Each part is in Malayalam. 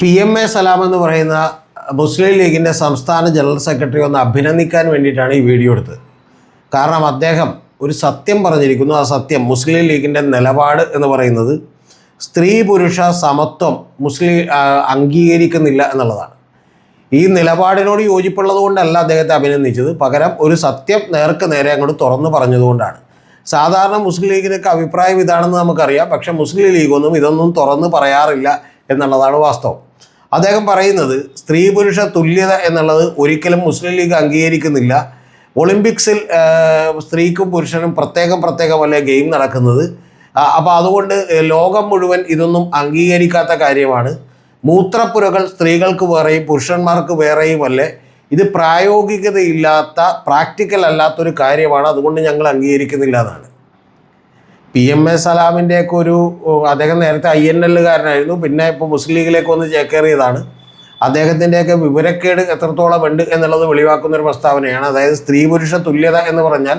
പി എം എ സലാം എന്ന് പറയുന്ന മുസ്ലിം ലീഗിന്റെ സംസ്ഥാന ജനറൽ സെക്രട്ടറി ഒന്ന് അഭിനന്ദിക്കാൻ വേണ്ടിയിട്ടാണ് ഈ വീഡിയോ എടുത്തത്. കാരണം അദ്ദേഹം ഒരു സത്യം പറഞ്ഞിരിക്കുന്നു. ആ സത്യം മുസ്ലിം ലീഗിന്റെ നിലപാട് എന്ന് പറയുന്നത് സ്ത്രീ പുരുഷ സമത്വം മുസ്ലിം അംഗീകരിക്കുന്നില്ല എന്നുള്ളതാണ്. ഈ നിലപാടിനോട് യോജിപ്പുള്ളത് കൊണ്ടല്ല അദ്ദേഹത്തെ അഭിനന്ദിച്ചത്. പകരം ഒരു സത്യം നേർക്ക് നേരെ അങ്ങോട്ട് തുറന്നു പറഞ്ഞതുകൊണ്ടാണ് സാധാരണ മുസ്ലിം ലീഗിനൊക്കെ അഭിപ്രായം ഇതാണെന്ന് നമുക്കറിയാം. പക്ഷേ മുസ്ലിം ലീഗൊന്നും ഇതൊന്നും തുറന്ന് പറയാറില്ല എന്നുള്ളതാണ് വാസ്തവം. അദ്ദേഹം പറയുന്നത് സ്ത്രീ പുരുഷ തുല്യത എന്നുള്ളത് ഒരിക്കലും മുസ്ലിം ലീഗ് അംഗീകരിക്കുന്നില്ല. ഒളിമ്പിക്സിൽ സ്ത്രീക്കും പുരുഷനും പ്രത്യേകം പ്രത്യേകമല്ല ഗെയിം നടക്കുന്നത്? അപ്പോൾ അതുകൊണ്ട് ലോകം മുഴുവൻ ഇതൊന്നും അംഗീകരിക്കാത്ത കാര്യമാണ്. മൂത്രപ്പുരകൾ സ്ത്രീകൾക്ക് വേറെയും പുരുഷന്മാർക്ക് വേറെയും അല്ലേ? ഇത് പ്രായോഗികതയില്ലാത്ത പ്രാക്ടിക്കൽ അല്ലാത്തൊരു കാര്യമാണ്. അതുകൊണ്ട് ഞങ്ങൾ അംഗീകരിക്കുന്നില്ല എന്നാണ്. പി എം എ സലാമിന്റെയൊക്കെ ഒരു അദ്ദേഹം നേരത്തെ ഐ എൻ എല്ലുകാരനായിരുന്നു പിന്നെ ഇപ്പോൾ മുസ്ലിം ലീഗിലേക്ക് ഒന്ന് ചേക്കേറിയതാണ്. അദ്ദേഹത്തിന്റെയൊക്കെ വിവരക്കേട് എത്രത്തോളം ഉണ്ട് എന്നുള്ളത് വെളിവാക്കുന്ന ഒരു പ്രസ്താവനയാണ്. അതായത് സ്ത്രീ പുരുഷ തുല്യത എന്ന് പറഞ്ഞാൽ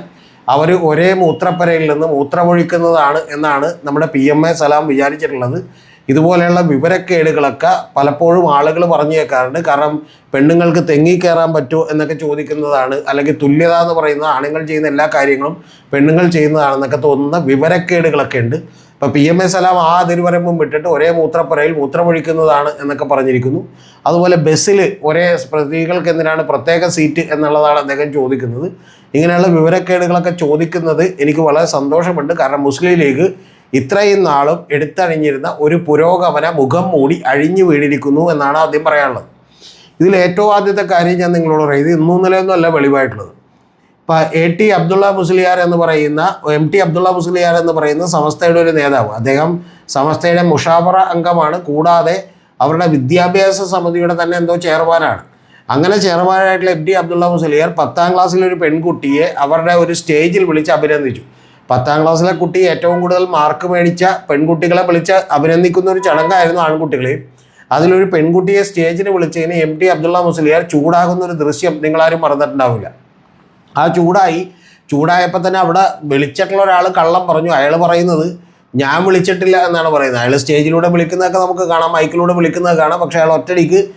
അവർ ഒരേ മൂത്രപ്പരയിൽ നിന്ന് മൂത്രമൊഴിക്കുന്നതാണ് എന്നാണ് നമ്മുടെ പി എം എ സലാം വിചാരിച്ചിട്ടുള്ളത്. ഇതുപോലെയുള്ള വിവരക്കേടുകളൊക്കെ പലപ്പോഴും ആളുകൾ പറഞ്ഞു കേൾക്കാറുണ്ട് കാരണം പെണ്ണുങ്ങൾക്ക് തെങ്ങി കയറാൻ പറ്റുമോ എന്നൊക്കെ ചോദിക്കുന്നതാണ് അല്ലെങ്കിൽ തുല്യത എന്ന് പറയുന്ന ആണുങ്ങൾ ചെയ്യുന്ന എല്ലാ കാര്യങ്ങളും പെണ്ണുങ്ങൾ ചെയ്യുന്നതാണെന്നൊക്കെ തോന്നുന്ന വിവരക്കേടുകളൊക്കെ ഉണ്ട്. ഇപ്പോൾ പി എം എ സലാം ആ തിരുവരമ്പും വിട്ടിട്ട് ഒരേ മൂത്രപ്പുരയിൽ മൂത്രമൊഴിക്കുന്നതാണ് എന്നൊക്കെ പറഞ്ഞിരിക്കുന്നു. അതുപോലെ ബസ്സിൽ ഒരേ പ്രതികൾക്ക് എന്തിനാണ് പ്രത്യേക സീറ്റ് എന്നുള്ളതാണ് അദ്ദേഹം ചോദിക്കുന്നത്. ഇങ്ങനെയുള്ള വിവരക്കേടുകളൊക്കെ ചോദിക്കുന്നത് എനിക്ക് വളരെ സന്തോഷമുണ്ട്. കാരണം മുസ്ലിം ലീഗ് ഇത്രയും നാളും എടുത്തണിഞ്ഞിരുന്ന ഒരു പുരോഗമന മുഖം മൂടി അഴിഞ്ഞു വീണിരിക്കുന്നു എന്നാണ് ആദ്യം പറയാനുള്ളത്. ഇതിൽ ഏറ്റവും ആദ്യത്തെ കാര്യം ഞാൻ നിങ്ങളോട് പറയും. ഇത് ഇന്നും നിലയൊന്നും അല്ല വെളിവായിട്ടുള്ളത്. ഇപ്പം എ ടി അബ്ദുള്ള മുസ്ലിയാർ എന്ന് പറയുന്ന എം ടി അബ്ദുള്ള മുസ്ലിയാർ എന്ന് പറയുന്ന സമസ്തയുടെ ഒരു നേതാവ്. അദ്ദേഹം സമസ്തയുടെ മുഷാവറ അംഗമാണ്. കൂടാതെ അവരുടെ വിദ്യാഭ്യാസ സമിതിയുടെ തന്നെ എന്തോ ചെയർമാനാണ്. അങ്ങനെ ചെയർമാനായിട്ടുള്ള എം ടി അബ്ദുള്ള മുസ്ലിയാർ പത്താം ക്ലാസ്സിലെ ഒരു പെൺകുട്ടിയെ അവരുടെ ഒരു സ്റ്റേജിൽ വിളിച്ച് അഭിനന്ദിച്ചു. പത്താം ക്ലാസ്സിലെ കുട്ടി ഏറ്റവും കൂടുതൽ മാർക്ക് മേടിച്ച പെൺകുട്ടികളെ വിളിച്ച് അഭിനന്ദിക്കുന്ന ഒരു ചടങ്ങായിരുന്നു ആൺകുട്ടികളെയും അതിലൊരു പെൺകുട്ടിയെ സ്റ്റേജിന് വിളിച്ചതിന് എം ടി അബ്ദുള്ള മുസ്ലിയാർ ചൂടാകുന്ന ഒരു ദൃശ്യം നിങ്ങളാരും മറന്നിട്ടുണ്ടാവില്ല. ആ ചൂടായി. ചൂടായപ്പോൾ തന്നെ അവിടെ വിളിച്ചിട്ടുള്ള ഒരാൾ കള്ളം പറഞ്ഞു. അയാൾ പറയുന്നത് ഞാൻ വിളിച്ചിട്ടില്ല എന്നാണ് പറയുന്നത്. അയാൾ സ്റ്റേജിലൂടെ വിളിക്കുന്നതൊക്കെ നമുക്ക് കാണാം മൈക്കിലൂടെ വിളിക്കുന്നത് കാണാം. പക്ഷേ അയാൾ ഒറ്റടിക്ക്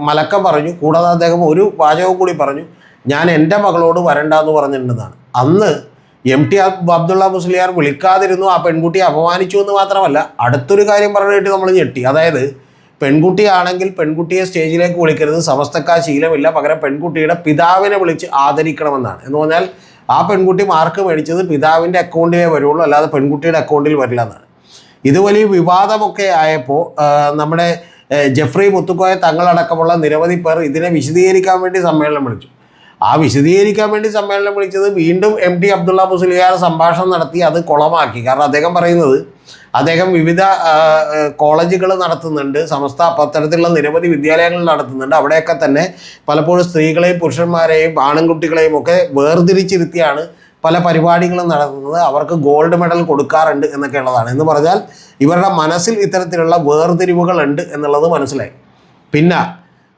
മലക്കം പറഞ്ഞു. കൂടാതെ അദ്ദേഹം ഒരു വാചകവും കൂടി പറഞ്ഞു. ഞാൻ എന്റെ മകളോട് വരണ്ട എന്ന് പറഞ്ഞിട്ടുണ്ടെന്നാണ് അന്ന് എം ടി അബ്ദുള്ള മുസ്ലിയാർ വിളിക്കാതിരുന്നു. ആ പെൺകുട്ടിയെ അപമാനിച്ചു എന്ന് മാത്രമല്ല അടുത്തൊരു കാര്യം പറഞ്ഞിട്ട് നമ്മൾ ഞെട്ടി. അതായത് പെൺകുട്ടിയാണെങ്കിൽ പെൺകുട്ടിയെ സ്റ്റേജിലേക്ക് വിളിക്കരുത് സമസ്തക്കാ ശീലമില്ല. പകരം പെൺകുട്ടിയുടെ പിതാവിനെ വിളിച്ച് ആദരിക്കണമെന്നാണ്. എന്ന് പറഞ്ഞാൽ ആ പെൺകുട്ടി മാർക്ക് മേടിച്ചത് പിതാവിന്റെ അക്കൗണ്ടിലേ വരുള്ളൂ അല്ലാതെ പെൺകുട്ടിയുടെ അക്കൗണ്ടിൽ വരില്ല എന്നാണ്. ഇത് വലിയ വിവാദമൊക്കെ ആയപ്പോൾ നമ്മുടെ ജെഫ്രി മുത്തുക്കോയ തങ്ങളടക്കമുള്ള നിരവധി പേർ ഇതിനെ വിശദീകരിക്കാൻ വേണ്ടി സമ്മേളനം വിളിച്ചു. ആ വിശദീകരിക്കാൻ വേണ്ടി സമ്മേളനം വിളിച്ചത് വീണ്ടും എം ടി അബ്ദുള്ള മുസ്ലിയാർ സംഭാഷണം നടത്തി അത് കുളമാക്കി. കാരണം അദ്ദേഹം പറയുന്നത് അദ്ദേഹം വിവിധ കോളേജുകൾ നടത്തുന്നുണ്ട്. സമസ്ത പത്തരത്തിലുള്ള നിരവധി വിദ്യാലയങ്ങൾ നടത്തുന്നുണ്ട്. അവിടെയൊക്കെ തന്നെ പലപ്പോഴും സ്ത്രീകളെയും പുരുഷന്മാരെയും ആണുംകുട്ടികളെയും ഒക്കെ വേർതിരിച്ചിരുത്തിയാണ് പല പരിപാടികളും നടത്തുന്നത്. അവർക്ക് ഗോൾഡ് മെഡൽ കൊടുക്കാറുണ്ട് എന്നൊക്കെ ഉള്ളതാണ് എന്ന് പറഞ്ഞാൽ ഇവരുടെ മനസ്സിൽ ഇത്തരത്തിലുള്ള വേർതിരിവുകൾ ഉണ്ട് എന്നുള്ളത് മനസ്സിലായി. പിന്നെ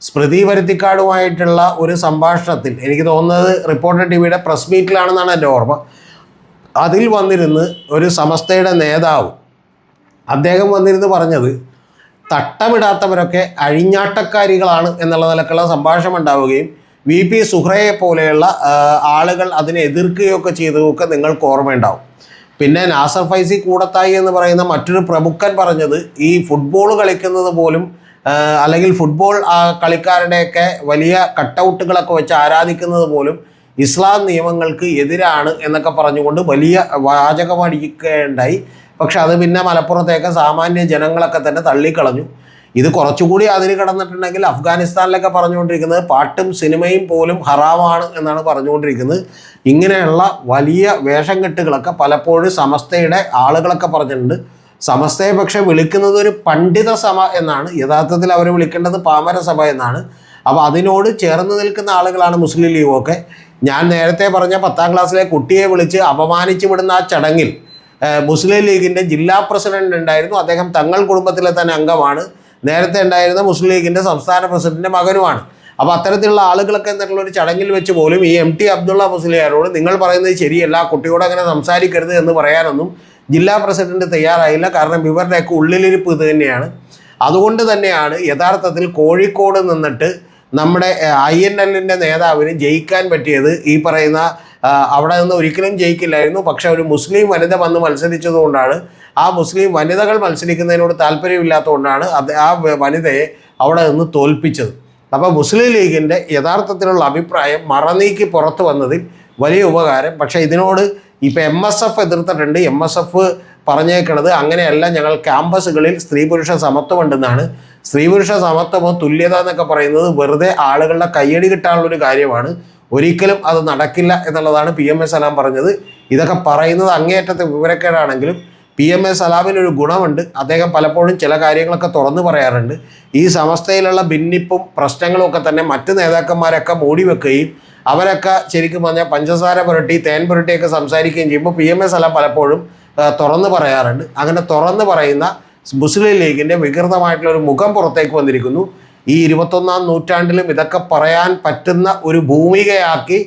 സ്മൃതി പരുത്തിക്കാടുമായിട്ടുള്ള ഒരു സംഭാഷണത്തിൽ എനിക്ക് തോന്നുന്നത് റിപ്പോർട്ടർ ടി വിയുടെ പ്രസ് മീറ്റിലാണെന്നാണ് എന്റെ ഓർമ്മ. അതിൽ വന്നിരുന്ന് ഒരു സമസ്തയുടെ നേതാവ് അദ്ദേഹം വന്നിരുന്ന് പറഞ്ഞത് തട്ടമിടാത്തവരൊക്കെ അഴിഞ്ഞാട്ടക്കാരികളാണ് എന്നുള്ള നിലക്കുള്ള സംഭാഷണം ഉണ്ടാവുകയും വി പി സുഹ്രയെ പോലെയുള്ള ആളുകൾ അതിനെ എതിർക്കുകയൊക്കെ ചെയ്തതൊക്കെ നിങ്ങൾക്ക് ഓർമ്മയുണ്ടാവും. പിന്നെ നാസർ ഫൈസി കൂടത്തായി എന്ന് പറയുന്ന മറ്റൊരു പ്രമുഖൻ പറഞ്ഞത് ഈ ഫുട്ബോൾ കളിക്കുന്നത് പോലും അല്ലെങ്കിൽ ഫുട്ബോൾ കളിക്കാരുടെയൊക്കെ വലിയ കട്ടൗട്ടുകളൊക്കെ വെച്ച് ആരാധിക്കുന്നത് പോലും ഇസ്ലാം നിയമങ്ങൾക്ക് എതിരാണ് എന്നൊക്കെ പറഞ്ഞുകൊണ്ട് വലിയ വാചകമടിക്കുകയുണ്ടായി. പക്ഷെ അത് പിന്നെ മലപ്പുറത്തേക്ക് സാമാന്യ ജനങ്ങളൊക്കെ തന്നെ തള്ളിക്കളഞ്ഞു. ഇത് കുറച്ചുകൂടി അതിന് കിടന്നിട്ടുണ്ടെങ്കിൽ അഫ്ഗാനിസ്ഥാനിലൊക്കെ പറഞ്ഞുകൊണ്ടിരിക്കുന്നത് പാട്ടും സിനിമയും പോലും ഹറാമാണ് എന്നാണ് പറഞ്ഞുകൊണ്ടിരിക്കുന്നത്. ഇങ്ങനെയുള്ള വലിയ വേഷം കെട്ടുകളൊക്കെ പലപ്പോഴും സമസ്തയുടെ ആളുകളൊക്കെ പറഞ്ഞിട്ടുണ്ട്. സമസ്തയെ പക്ഷെ വിളിക്കുന്നത് ഒരു പണ്ഡിത സഭ എന്നാണ്. യഥാർത്ഥത്തിൽ അവർ വിളിക്കേണ്ടത് പാമരസഭ എന്നാണ്. അപ്പോൾ അതിനോട് ചേർന്ന് നിൽക്കുന്ന ആളുകളാണ് മുസ്ലിം ലീഗൊക്കെ. ഞാൻ നേരത്തെ പറഞ്ഞ പത്താം ക്ലാസ്സിലെ കുട്ടിയെ വിളിച്ച് അപമാനിച്ചു വിടുന്ന ആ ചടങ്ങിൽ മുസ്ലിം ലീഗിന്റെ ജില്ലാ പ്രസിഡന്റ് ഉണ്ടായിരുന്നു. അദ്ദേഹം തങ്ങൾ കുടുംബത്തിലെ തന്നെ അംഗമാണ്. നേരത്തെ ഉണ്ടായിരുന്ന മുസ്ലിം ലീഗിന്റെ സംസ്ഥാന പ്രസിഡന്റിന്റെ മകനുമാണ്. അപ്പോൾ അത്തരത്തിലുള്ള ആളുകളൊക്കെ എന്നിട്ടുള്ള ഒരു ചടങ്ങിൽ വെച്ച് പോലും ഈ എം ടി അബ്ദുള്ള മുസ്ലിയാരോട് നിങ്ങൾ പറയുന്നത് ശരിയല്ല കുട്ടിയോട് അങ്ങനെ സംസാരിക്കരുത് എന്ന് പറയാനൊന്നും ജില്ലാ പ്രസിഡന്റ് തയ്യാറായില്ല. കാരണം ഇവരുടെയൊക്കെ ഉള്ളിലിരിപ്പ് ഇത് തന്നെയാണ്. അതുകൊണ്ട് തന്നെയാണ് യഥാർത്ഥത്തിൽ കോഴിക്കോട് നിന്നിട്ട് നമ്മുടെ ഐ എൻ എല്ലിന്റെ നേതാവിന് ജയിക്കാൻ പറ്റിയത് ഈ പറയുന്ന അവിടെ നിന്ന് ഒരിക്കലും ജയിക്കില്ലായിരുന്നു. പക്ഷെ ഒരു മുസ്ലിം വനിത വന്ന് മത്സരിച്ചതുകൊണ്ടാണ് ആ മുസ്ലിം വനിതകൾ മത്സരിക്കുന്നതിനോട് താല്പര്യമില്ലാത്തതുകൊണ്ടാണ് അത് ആ വനിതയെ അവിടെ നിന്ന് തോൽപ്പിച്ചത്. അപ്പോൾ മുസ്ലിം ലീഗിന്റെ യഥാർത്ഥത്തിലുള്ള അഭിപ്രായം മറനീക്കി പുറത്തു വന്നതിൽ വലിയ ഉപകാരം. പക്ഷേ ഇതിനോട് ഇപ്പോൾ എം എസ് എഫ് എതിർത്തിട്ടുണ്ട്. എം എസ് എഫ് പറഞ്ഞേക്കണത് അങ്ങനെയല്ല. ഞങ്ങൾ ക്യാമ്പസുകളിൽ സ്ത്രീ പുരുഷ സമത്വമുണ്ടെന്നാണ് സ്ത്രീ പുരുഷ സമത്വമോ തുല്യത എന്നൊക്കെ പറയുന്നത് വെറുതെ ആളുകളുടെ കയ്യടി കിട്ടാനുള്ളൊരു കാര്യമാണ്. ഒരിക്കലും അത് നടക്കില്ല എന്നുള്ളതാണ് പി എം എ സലാം പറഞ്ഞത്. ഇതൊക്കെ പറയുന്നത് അങ്ങേയറ്റത്തെ വിവരക്കേടാണെങ്കിലും പി എം എ സലാമിനൊരു ഗുണമുണ്ട്. അദ്ദേഹം പലപ്പോഴും ചില കാര്യങ്ങളൊക്കെ തുറന്നു പറയാറുണ്ട്. ഈ സമസ്തയിലുള്ള ഭിന്നിപ്പും പ്രശ്നങ്ങളും ഒക്കെ തന്നെ മറ്റ് നേതാക്കന്മാരൊക്കെ മൂടി വെക്കുകയും അവരൊക്കെ ശരിക്കും പറഞ്ഞാൽ പഞ്ചസാര പുരട്ടി തേൻ പുരട്ടിയൊക്കെ സംസാരിക്കുകയും ചെയ്യുമ്പോൾ പി എം എ സലാം പലപ്പോഴും തുറന്നു പറയാറുണ്ട്. അങ്ങനെ തുറന്നു പറയുന്ന മുസ്ലിം ലീഗിന്റെ വികൃതമായിട്ടുള്ള ഒരു മുഖം പുറത്തേക്ക് വന്നിരിക്കുന്നു. ഈ ഇരുപത്തൊന്നാം നൂറ്റാണ്ടിലും ഇതൊക്കെ പറയാൻ പറ്റുന്ന ഒരു ഭൂമികയാക്കി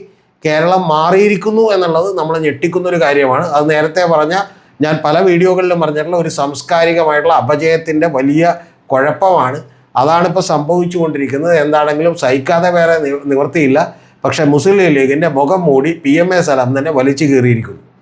കേരളം മാറിയിരിക്കുന്നു എന്നുള്ളത് നമ്മൾ ഞെട്ടിക്കുന്ന ഒരു കാര്യമാണ്. അത് നേരത്തെ പറഞ്ഞ ഞാൻ പല വീഡിയോകളിലും പറഞ്ഞിട്ടുള്ള ഒരു സാംസ്കാരികമായിട്ടുള്ള അപജയത്തിന്റെ വലിയ കുഴപ്പമാണ്. അതാണ് ഇപ്പോൾ സംഭവിച്ചുകൊണ്ടിരിക്കുന്നത്. എന്താണെങ്കിലും സഹിക്കാതെ വേറെ നിവർത്തിയില്ല. പക്ഷേ മുസ്ലിം ലീഗിന്റെ മുഖം മൂടി പി എം എ സലാം തന്നെ വലിച്ചു കീറിയിരിക്കുന്നു.